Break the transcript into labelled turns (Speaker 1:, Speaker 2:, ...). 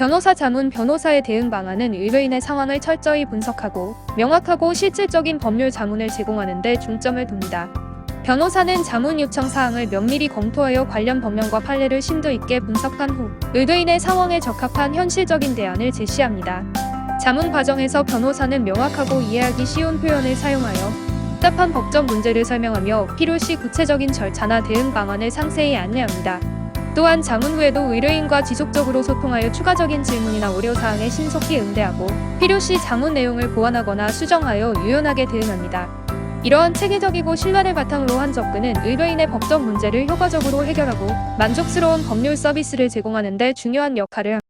Speaker 1: 변호사 자문 변호사의 대응 방안은 의뢰인의 상황을 철저히 분석하고 명확하고 실질적인 법률 자문을 제공하는 데 중점을 둡니다. 변호사는 자문 요청 사항을 면밀히 검토하여 관련 법령과 판례를 심도 있게 분석한 후 의뢰인의 상황에 적합한 현실적인 대안을 제시합니다. 자문 과정에서 변호사는 명확하고 이해하기 쉬운 표현을 사용하여 답답한 법적 문제를 설명하며 필요시 구체적인 절차나 대응 방안을 상세히 안내합니다. 또한 자문 후에도 의뢰인과 지속적으로 소통하여 추가적인 질문이나 우려사항에 신속히 응대하고 필요시 자문 내용을 보완하거나 수정하여 유연하게 대응합니다. 이러한 체계적이고 신뢰를 바탕으로 한 접근은 의뢰인의 법적 문제를 효과적으로 해결하고 만족스러운 법률 서비스를 제공하는 데 중요한 역할을 합니다.